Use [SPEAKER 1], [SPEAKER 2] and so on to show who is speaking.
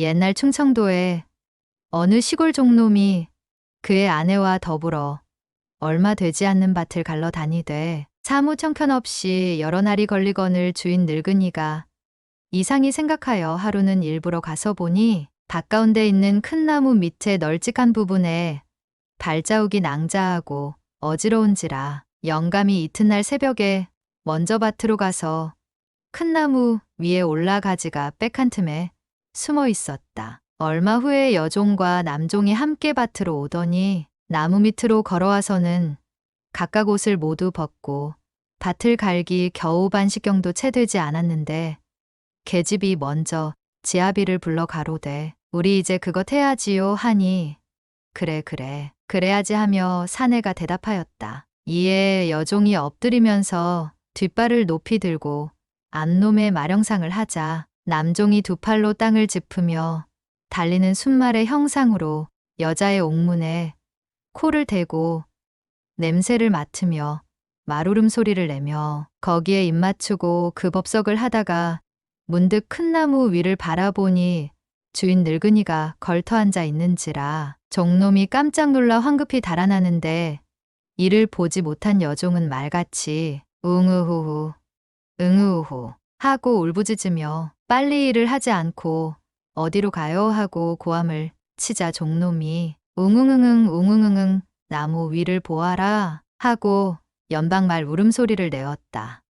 [SPEAKER 1] 옛날 충청도에 어느 시골 종놈이 그의 아내와 더불어 얼마 되지 않는 밭을 갈러 다니되 사무 청편없이 여러 날이 걸리거늘 주인 늙은이가 이상히 생각하여 하루는 일부러 가서 보니 가까운데 있는 큰 나무 밑에 널찍한 부분에 발자국이 낭자하고 어지러운지라 영감이 이튿날 새벽에 먼저 밭으로 가서 큰 나무 위에 올라가지가 빽한 틈에 숨어 있었다. 얼마 후에 여종과 남종이 함께 밭으로 오더니 나무 밑으로 걸어와서는 각각 옷을 모두 벗고 밭을 갈기 겨우 반시경도 채 되지 않았는데 계집이 먼저 지아비를 불러 가로되 우리 이제 그것 해야지요 하니 그래 그래 그래야지 하며 사내가 대답하였다. 이에 여종이 엎드리면서 뒷발을 높이 들고 안놈의 마령상을 하자 남종이 두 팔로 땅을 짚으며 달리는 순말의 형상으로 여자의 옥문에 코를 대고 냄새를 맡으며 마루름 소리를 내며 거기에 입 맞추고 그 법석을 하다가 문득 큰 나무 위를 바라보니 주인 늙은이가 걸터 앉아 있는지라 종놈이 깜짝 놀라 황급히 달아나는데 이를 보지 못한 여종은 말같이 웅우후후 응우후 하고 울부짖으며 빨리 일을 하지 않고 어디로 가요 하고 고함을 치자 종놈이 웅웅응응 웅웅응응 나무 위를 보아라 하고 연방말 울음소리를 내었다.